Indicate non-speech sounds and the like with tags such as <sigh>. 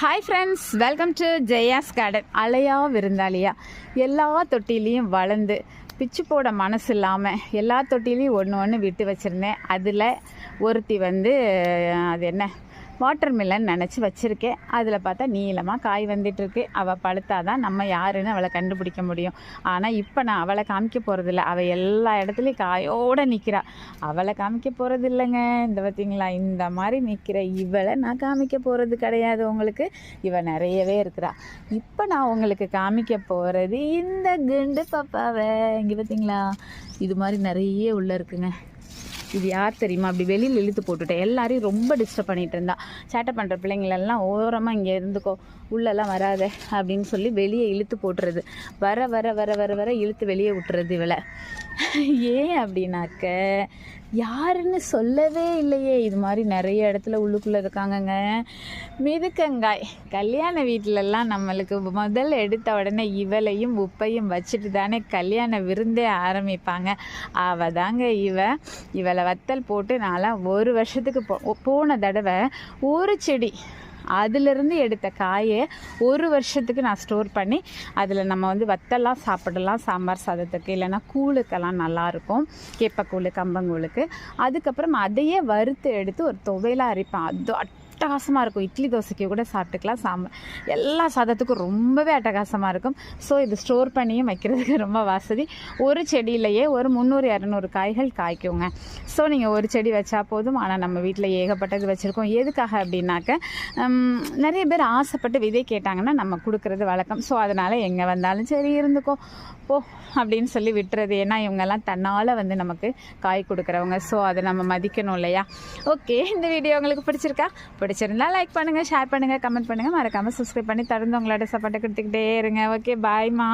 Hi friends welcome to Jaya's garden அலையா விருந்தாளியா? எல்லா தொட்டிலையும் வளர்ந்து பிச்சு போட மனசு இல்லாமல் எல்லா தொட்டிலையும் ஒன்று ஒன்று விட்டு வச்சுருந்தேன். அதில் ஒருத்தி வந்து அது என்ன? வாட்டர் மில்லன் நினச்சி வச்சுருக்கேன். அதில் பார்த்தா நீளமாக காய் வந்துட்டுருக்கு. அவள் பழுத்தாதான் நம்ம யாருன்னு அவளை கண்டுபிடிக்க முடியும். ஆனால் இப்போ நான் அவளை காமிக்க போகிறதில்ல அவள் எல்லா இடத்துலையும் காயோடு நிற்கிறா அவளை காமிக்க போகிறது இல்லைங்க. இந்த பார்த்தீங்களா இந்த மாதிரி நிற்கிற இவளை நான் காமிக்க போகிறது கிடையாது உங்களுக்கு. இவள் நிறையவே இருக்கிறா. இப்போ நான் உங்களுக்கு காமிக்க போகிறது இந்த குண்டு பாப்பாவை. இங்கே பார்த்தீங்களா இது மாதிரி நிறைய உள்ளே இருக்குங்க. இது யார் தெரியுமா? அப்படி வெளியில் இழுத்து போட்டுட்டேன். எல்லாரையும் ரொம்ப டிஸ்டர்ப் பண்ணிட்டு இருந்தா. சேட்டை பண்ணுற பிள்ளைங்களெல்லாம் ஓரமாக இங்கே இருந்துக்கோ உள்ளெல்லாம் வராத அப்படின்னு சொல்லி வெளியே இழுத்து போட்டுறது. வர வர வர வர வர இழுத்து வெளியே விட்டுறது இவளை. <laughs> ஏன் அப்படின்னாக்க யாருன்னு சொல்லவே இல்லையே. இது மாதிரி நிறைய இடத்துல உள்ளுக்குள்ளே இருக்காங்கங்க. மிதுக்கங்காய். கல்யாண வீட்டிலலாம் நம்மளுக்கு முதல் எடுத்த உடனே இவளையும் உப்பையும் வச்சுட்டு தானே கல்யாண விருந்தே ஆரம்பிப்பாங்க. அவ தாங்க இவ. இவளை வத்தல் போட்டு நான்லாம் ஒரு வருஷத்துக்கு போ போன தடவை ஒரு செடி அதிலிருந்து எடுத்த காயை ஒரு வருஷத்துக்கு நான் ஸ்டோர் பண்ணி அதில் நம்ம வந்து வத்தெல்லாம் சாப்பிடலாம் சாம்பார் சாதத்துக்கு இல்லைன்னா கூழுக்கெல்லாம் நல்லாயிருக்கும். கேப்பக்கூழ் கம்பங்கூழுக்கு. அதுக்கப்புறம் அதையே வறுத்து எடுத்து ஒரு துவையலாக அரைப்பேன். அது அட்டகாசமாக இருக்கும். இட்லி தோசைக்கு கூட சாப்பிட்டுக்கலாம். சாம்பார் எல்லா சாதத்துக்கும் ரொம்பவே அட்டகாசமாக இருக்கும். ஸோ இது ஸ்டோர் பண்ணியும் வைக்கிறதுக்கு ரொம்ப வசதி. ஒரு செடியிலையே ஒரு முந்நூறு இரநூறு காய்கள் காய்க்குங்க. ஸோ நீங்கள் ஒரு செடி வச்சா போதும். ஆனால் நம்ம வீட்டில் ஏகப்பட்டது வச்சுருக்கோம். எதுக்காக அப்படின்னாக்க நிறைய பேர் ஆசைப்பட்டு விதை கேட்டாங்கன்னா நம்ம கொடுக்குறது வழக்கம். ஸோ அதனால் எங்கே வந்தாலும் சரி இருந்துக்கோ. போ அப்படின்னு சொல்லி விட்டுறது. ஏன்னா இவங்கெல்லாம் தன்னால் வந்து நமக்கு காய் கொடுக்குறவங்க. ஸோ அதை நம்ம மதிக்கணும் இல்லையா? ஓகே இந்த வீடியோ உங்களுக்கு பிடிச்சிருக்கா? பிடிச்சிருந்தா லைக் பண்ணுங்கள் ஷேர் பண்ணுங்கள் கமெண்ட் பண்ணுங்கள் மறக்காமல் சப்ஸ்கிரைப் பண்ணி தொடர்ந்து உங்களோட சப்போர்ட்டை கொடுத்துக்கிட்டே இருங்க. ஓகே பாய்மா